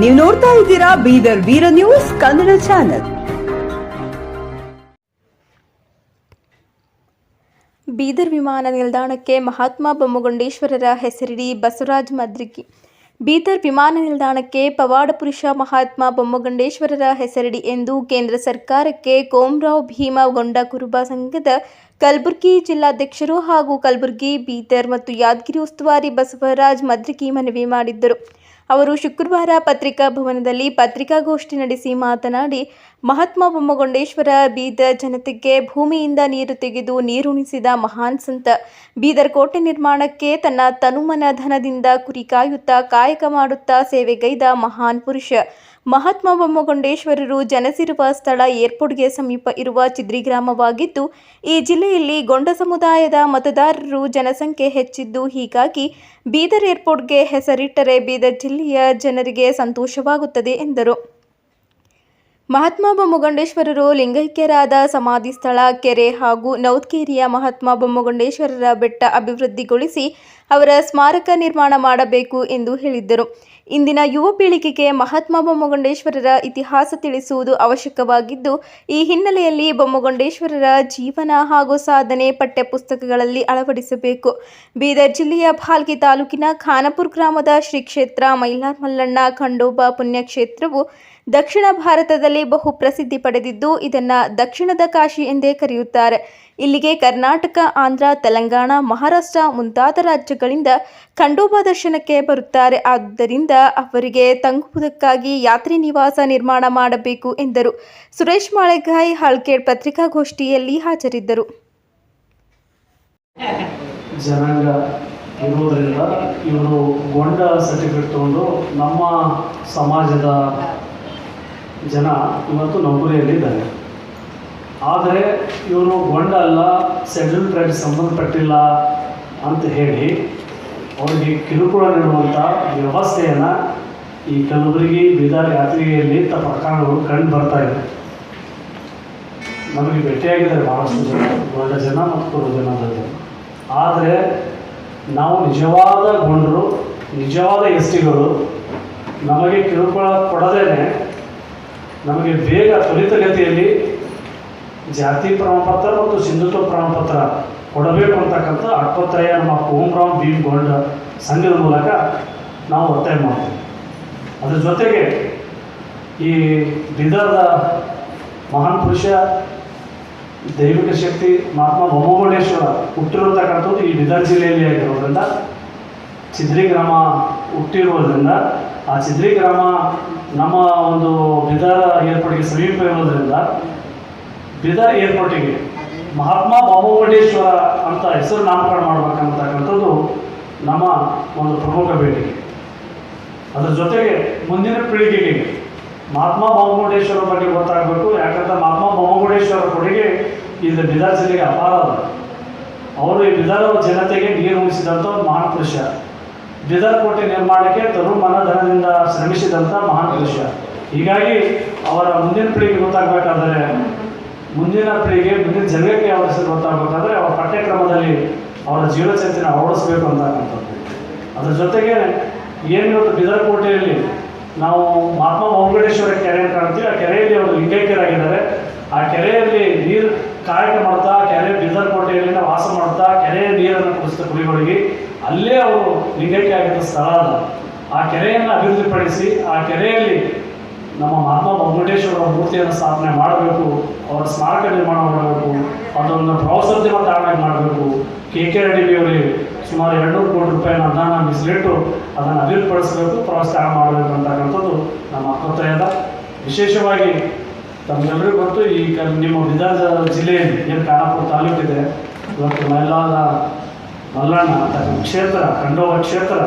ನೀವು ನೋಡ್ತಾ ಇದ್ದೀರಾ ಬೀದರ್ ವೀರ ನ್ಯೂಸ್ ಕನ್ನಡ ಚಾನೆಲ್. ಬೀದರ್ ವಿಮಾನ ನಿಲ್ದಾಣಕ್ಕೆ ಮಹಾತ್ಮ ಬೊಮ್ಮಗೊಂಡೇಶ್ವರರ ಹೆಸರಿಡಿ ಬಸವರಾಜ್ ಮದ್ರಿಕಿ. ಬೀದರ್ ವಿಮಾನ ನಿಲ್ದಾಣಕ್ಕೆ ಪವಾಡ ಪುರುಷ ಮಹಾತ್ಮ ಬೊಮ್ಮಗಂಡೇಶ್ವರರ ಹೆಸರಿಡಿ ಎಂದು ಕೇಂದ್ರ ಸರ್ಕಾರಕ್ಕೆ ಕೋಮರಾವ್ ಭೀಮ ಗೊಂಡ ಕುರುಬ ಸಂಘದ ಕಲಬುರಗಿ ಜಿಲ್ಲಾಧ್ಯಕ್ಷರು ಹಾಗೂ ಕಲಬುರಗಿ, ಬೀದರ್ ಮತ್ತು ಯಾದಗಿರಿ ಉಸ್ತುವಾರಿ ಬಸವರಾಜ್ ಮದ್ರಿಕಿ ಮನವಿ ಮಾಡಿದ್ದರು. ಅವರು ಶುಕ್ರವಾರ ಪತ್ರಿಕಾ ಭವನದಲ್ಲಿ ಪತ್ರಿಕಾಗೋಷ್ಠಿ ನಡೆಸಿ ಮಾತನಾಡಿ, ಮಹಾತ್ಮ ಬೊಮ್ಮಗೊಂಡೇಶ್ವರ ಬೀದರ್ ಜನತೆಗೆ ಭೂಮಿಯಿಂದ ನೀರು ತೆಗೆದು ನೀರುಣಿಸಿದ ಮಹಾನ್ ಸಂತ, ಬೀದರ್ ಕೋಟೆ ನಿರ್ಮಾಣಕ್ಕೆ ತನ್ನ ತನುಮನ ಧನದಿಂದ ಕುರಿ ಕಾಯುತ್ತಾ ಕಾಯಕ ಮಾಡುತ್ತಾ ಸೇವೆಗೈದ ಮಹಾನ್ ಪುರುಷ. ಮಹಾತ್ಮ ಬೊಮ್ಮಗೊಂಡೇಶ್ವರರು ಜನಸಿರುವ ಸ್ಥಳ ಏರ್ಪೋರ್ಟ್ಗೆ ಸಮೀಪ ಇರುವ ಚಿದ್ರಿ ಗ್ರಾಮವಾಗಿದ್ದು, ಈ ಜಿಲ್ಲೆಯಲ್ಲಿ ಗೊಂಡ ಸಮುದಾಯದ ಮತದಾರರು ಜನಸಂಖ್ಯೆ ಹೆಚ್ಚಿದ್ದು, ಹೀಗಾಗಿ ಬೀದರ್ ಏರ್ಪೋರ್ಟ್ಗೆ ಹೆಸರಿಟ್ಟರೆ ಬೀದರ್ ಜಿಲ್ಲೆಯ ಜನರಿಗೆ ಸಂತೋಷವಾಗುತ್ತದೆ ಎಂದರು. ಮಹಾತ್ಮ ಬೊಮ್ಮಗೊಂಡೇಶ್ವರರು ಲಿಂಗೈಕ್ಯರಾದ ಸಮಾಧಿ ಸ್ಥಳ, ಕೆರೆ ಹಾಗೂ ನೌತ್ಕೇರಿಯ ಮಹಾತ್ಮ ಬೊಮ್ಮಗೊಂಡೇಶ್ವರರ ಬೆಟ್ಟ ಅಭಿವೃದ್ಧಿಗೊಳಿಸಿ ಅವರ ಸ್ಮಾರಕ ನಿರ್ಮಾಣ ಮಾಡಬೇಕು ಎಂದು ಹೇಳಿದ್ದರು. ಇಂದಿನ ಯುವ ಪೀಳಿಗೆಗೆ ಮಹಾತ್ಮ ಬೊಮ್ಮಗೊಂಡೇಶ್ವರರ ಇತಿಹಾಸ ತಿಳಿಸುವುದು ಅವಶ್ಯಕವಾಗಿದ್ದು, ಈ ಹಿನ್ನೆಲೆಯಲ್ಲಿ ಬೊಮ್ಮಗೊಂಡೇಶ್ವರರ ಜೀವನ ಹಾಗೂ ಸಾಧನೆ ಪಠ್ಯಪುಸ್ತಕಗಳಲ್ಲಿ ಅಳವಡಿಸಬೇಕು. ಬೀದರ್ ಜಿಲ್ಲೆಯ ಭಾಲ್ಗಿ ತಾಲೂಕಿನ ಖಾನಪುರ್ ಗ್ರಾಮದ ಶ್ರೀ ಕ್ಷೇತ್ರ ಮೈಲಾರ್ ಮಲ್ಲಣ್ಣ ಖಂಡೋಬಾ ಪುಣ್ಯಕ್ಷೇತ್ರವು ದಕ್ಷಿಣ ಭಾರತದಲ್ಲಿ ಬಹು ಪ್ರಸಿದ್ಧಿ ಪಡೆದಿದ್ದು ಇದನ್ನು ದಕ್ಷಿಣದ ಕಾಶಿ ಎಂದೇ ಕರೆಯುತ್ತಾರೆ. ಇಲ್ಲಿಗೆ ಕರ್ನಾಟಕ, ಆಂಧ್ರ, ತೆಲಂಗಾಣ, ಮಹಾರಾಷ್ಟ್ರ ಮುಂತಾದ ರಾಜ್ಯಗಳಿಂದ ಖಂಡೋಬಾ ದರ್ಶನಕ್ಕೆ ಬರುತ್ತಾರೆ. ಆದ್ದರಿಂದ ಅವರಿಗೆ ತಂಗುವುದಕ್ಕಾಗಿ ಯಾತ್ರಿ ನಿವಾಸ ನಿರ್ಮಾಣ ಮಾಡಬೇಕು ಎಂದರು. ಸುರೇಶ್ ಮಾಳೆಗಾಯಿ ಹಾಳ್ಕೇಡ್ ಪತ್ರಿಕಾಗೋಷ್ಠಿಯಲ್ಲಿ ಹಾಜರಿದ್ದರು. ಜನಾಂಗ ಇರುವುದರಿಂದ ಇವರು ಗೊಂಡ ಸರ್ಟಿಫಿಕೇಟ್ ತಗೊಂಡು ನಮ್ಮ ಸಮಾಜದ ಜನ ಇವತ್ತು ನೌಕರಿಯಲ್ಲಿದ್ದಾರೆ. ಆದರೆ ಇವರು ಗೊಂಡ ಅಲ್ಲ ಶೆಡ್ಯೂಲ್ ಟ್ರೈಬ್ ಸಂಬಂಧಪಟ್ಟಿಲ್ಲ ಅಂತ ಹೇಳಿ ಅವರಿಗೆ ಕಿರುಕುಳ ನೀಡುವಂಥ ವ್ಯವಸ್ಥೆಯನ್ನು ಈ ಕಲಬುರಗಿ ಬೀದರ್ ಯಾತ್ರಿಗೆಯಲ್ಲಿ ಇಂಥ ಪ್ರಕರಣಗಳು ಕಂಡು ಬರ್ತಾ ಇದೆ. ನಮಗೆ ಭೇಟಿಯಾಗಿದ್ದಾರೆ ಬಹಳಷ್ಟು ಜನ ಗೊಂಡ ಜನ ಮತ್ತು ಕುರು ಜನ ಆದರೆ ನಾವು ನಿಜವಾದ ಗೊಂಡರು, ನಿಜವಾದ ಎಸ್ ಟಿಗಳು ನಮಗೆ ಕಿರುಕುಳ ಕೊಡದೇನೆ ನಮಗೆ ಬೇಗ ತ್ವರಿತಗತಿಯಲ್ಲಿ ಜಾತಿ ಪ್ರಮಾಣಪತ್ರ ಮತ್ತು ಸಿಂಧುತ್ವ ಪ್ರಮಾಣಪತ್ರ ಕೊಡಬೇಕು ಅಂತಕ್ಕಂಥ ಅಟ್ಟೊತ್ತಾಯ ನಮ್ಮ ಕೋಮರಾಮ್ ಭೀಮ್ ಗೋಲ್ಡ್ ಸಂಘದ ಮೂಲಕ ನಾವು ಒತ್ತಾಯ ಮಾಡ್ತೀವಿ. ಅದ್ರ ಜೊತೆಗೆ ಈ ಬೀದರ್ದ ಮಹಾನ್ ಪುರುಷ ದೈವಿಕ ಶಕ್ತಿ ಮಹಾತ್ಮ ಬೊಮ್ಮಗೋಡೇಶ್ವರ ಹುಟ್ಟಿರತಕ್ಕಂಥದ್ದು ಈ ಬೀದರ್ ಜಿಲ್ಲೆಯಲ್ಲಿ ಆಗಿರೋದ್ರಿಂದ, ಚಿದ್ರಿ ಗ್ರಾಮ ಹುಟ್ಟಿರುವುದರಿಂದ ಆ ಚಿದ್ರಿ ಗ್ರಾಮ ನಮ್ಮ ಒಂದು ಬೀದರ್ ಏರ್ಪೋರ್ಟ್ಗೆ ಸಮೀಪ ಇರೋದ್ರಿಂದ ಬಿದಾರ್ ಏರ್ಪೋರ್ಟಿಗೆ ಮಹಾತ್ಮ ಬೊಮ್ಮಗೊಂಡೇಶ್ವರ ಅಂತ ಹೆಸರು ನಾಮಕರಣ ಮಾಡಬೇಕಂತಕ್ಕಂಥದ್ದು ನಮ್ಮ ಒಂದು ಪ್ರಮುಖ ಬೇಡಿಕೆ ಅದರ ಜೊತೆಗೆ ಮುಂದಿನ ಪೀಳಿಗೆಗೆ ಮಹಾತ್ಮ ಬಾಮಗೋಡೇಶ್ವರ ಬಗ್ಗೆ ಗೊತ್ತಾಗಬೇಕು, ಯಾಕಂದ್ರೆ ಮಹಾತ್ಮ ಬಾಮಗೋಡೇಶ್ವರ ಕೊಡುಗೆ ಇದು ಬಿದಾರ್ ಜಿಲ್ಲೆಗೆ ಅಪಾರ ಅವರು ಈ ಬಿದಾರ ಜನತೆಗೆ ನೀರು ಉಣಿಸಿದಂಥ ಒಂದು ಮಹಾನ್ ಬೀದರ್ ಕೋಟೆ ನಿರ್ಮಾಣಕ್ಕೆ ತರು ಮನಧನದಿಂದ ಶ್ರಮಿಸಿದಂಥ ಮಹಾನ್ ಪುರುಷ ಹೀಗಾಗಿ ಅವರ ಮುಂದಿನ ಪೀಳಿಗೆ ಗೊತ್ತಾಗಬೇಕಾದರೆ, ಮುಂದಿನ ಪೀಳಿಗೆ ಮುಂದಿನ ಜನಕ್ಕೆ ಅವರ ಹೆಸರು ಗೊತ್ತಾಗಬೇಕಾದ್ರೆ ಅವರ ಪಠ್ಯಕ್ರಮದಲ್ಲಿ ಅವರ ಜೀವನ ಅಳವಡಿಸಬೇಕು ಅಂತಕ್ಕಂಥದ್ದು ಅದ್ರ ಜೊತೆಗೆ ಏನು ಇವತ್ತು ಬೀದರ್ ಕೋಟೆಯಲ್ಲಿ ನಾವು ಮಹಾತ್ಮ ಮೌಂಗಡೇಶ್ವರ ಕೆರೆ ಅಂತ ಕಾಣ್ತೀವಿ. ಆ ಕೆರೆಯಲ್ಲಿ ಅವರು ಲಿಂಗೈಕ್ಯರಾಗಿದ್ದಾರೆ. ಆ ಕೆರೆಯಲ್ಲಿ ನೀರು ಕಾಯಕ ಮಾಡ್ತಾ, ಕೆರೆ ಬಿದರ್ಕೋಟೆಯಲ್ಲಿ ವಾಸ ಮಾಡ್ತಾ, ಕೆರೆಯ ನೀರನ್ನು ಕುಡಿಸ್ತಾ ಕುಡಿಗಳಿಗೆ ಅಲ್ಲೇ ಅವರು ಲಿಂಗೈಕ್ಯ ಆಗಿದ್ದ ಸ್ಥಳ ಅದು. ಆ ಕೆರೆಯನ್ನು ಅಭಿವೃದ್ಧಿಪಡಿಸಿ, ಆ ಕೆರೆಯಲ್ಲಿ ನಮ್ಮ ಮಹಾತ್ಮ ಮಮ್ಮಟೇಶ್ವರ ಮೂರ್ತಿಯನ್ನು ಸ್ಥಾಪನೆ ಮಾಡಬೇಕು, ಅವರ ಸ್ಮಾರಕ ನಿರ್ಮಾಣ ಮಾಡಬೇಕು, ಅದೊಂದು ಪ್ರವಾಸೋದ್ಯಮ ತಾಣ ಮಾಡಬೇಕು. ಕೆ ಕೆ ರೆಡ್ಡಿ ಅವರಿಗೆ ಸುಮಾರು ಎರಡುನೂರು ಕೋಟಿ ರೂಪಾಯಿನ ಅನುದಾನ ಮೀಸಲಿಟ್ಟು ಅದನ್ನು ಅಭಿವೃದ್ಧಿಪಡಿಸಬೇಕು, ಪ್ರವಾಸ ತಾಣ ಮಾಡಬೇಕು ಅಂತಕ್ಕಂಥದ್ದು ನಮ್ಮ ಅಭಿಪ್ರಾಯದ ವಿಶೇಷವಾಗಿ ತಮಗೆಲ್ಲರಿಗೂ ಗೊತ್ತು ಈ ನಿಮ್ಮ ವಿಧಾನ ಜಿಲ್ಲೆಯಲ್ಲಿ ಏನು? ಖಾನಾಪುರ ತಾಲೂಕಿದೆ? ಇವತ್ತು ಮೈಲಾದ ಮಲ್ಲಣ್ಣ ಅಂತ ಕ್ಷೇತ್ರ ಕಂಡವ ಕ್ಷೇತ್ರ,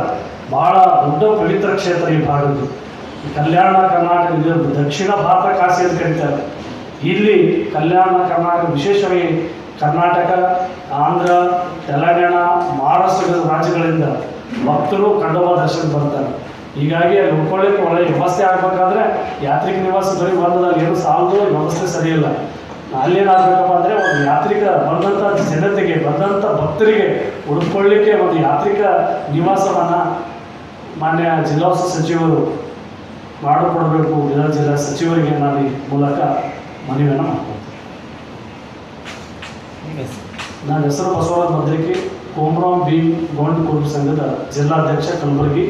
ಭಾಳ ದೊಡ್ಡ ಪವಿತ್ರ ಕ್ಷೇತ್ರ ಈ ಭಾಗದ್ದು. ಕಲ್ಯಾಣ ಕರ್ನಾಟಕ ದಕ್ಷಿಣ ಭಾರತ ಕಾಶಿ ಅಂತ ಕರೀತಾರೆ. ಇಲ್ಲಿ ಕಲ್ಯಾಣ ಕರ್ನಾಟಕ ವಿಶೇಷವಾಗಿ ಕರ್ನಾಟಕ, ಆಂಧ್ರ, ತೆಲಂಗಾಣ, ಮಹಾರಾಷ್ಟ್ರದ ರಾಜ್ಯಗಳಿಂದ ಭಕ್ತರು ಖಂಡೋಬ ದರ್ಶನ ಬರ್ತಾರೆ. ಹೀಗಾಗಿ ಅಲ್ಲಿ ಉಳ್ಕೊಳ್ಳಿಕ್ಕೆ ಒಳ್ಳೆ ವ್ಯವಸ್ಥೆ ಆಗಬೇಕಾದ್ರೆ ಯಾತ್ರಿಕ ನಿವಾಸ ಬರೀ ಬಂದದ ಏನು ಸಾಲದು ವ್ಯವಸ್ಥೆ ಸರಿಯಿಲ್ಲ. ಅಲ್ಲೇನಾಗಬೇಕಪ್ಪ ಅಂದರೆ ಒಂದು ಯಾತ್ರಿಕ ಬಂದಂಥ ಜನತೆಗೆ ಬಂದಂಥ ಭಕ್ತರಿಗೆ ಉಳ್ಕೊಳ್ಳಿಕ್ಕೆ ಒಂದು ಯಾತ್ರಿಕ ನಿವಾಸವನ್ನು ಮಾನ್ಯ ಜಿಲ್ಲಾ ಸಚಿವರು ಮಾಡಿಕೊಡಬೇಕು. ಜಿಲ್ಲಾ ಜಿಲ್ಲಾ ಸಚಿವರಿಗೆ ನಾನು ಈ ಮೂಲಕ ಮನವಿಯನ್ನು ಮಾಡ್ಕೊಳ್ತೀನಿ. ನನ್ನ ಹೆಸರು ಬಸವರಾಜ್ ಮದ್ರಿಕಿ. ಕೋಮ್ರಾಮ್ ಭೀಮ್ ಗೌಂಡ್ ಕುರುಬ ಸಂಘದ ಜಿಲ್ಲಾಧ್ಯಕ್ಷ ಕಲಬುರಗಿ.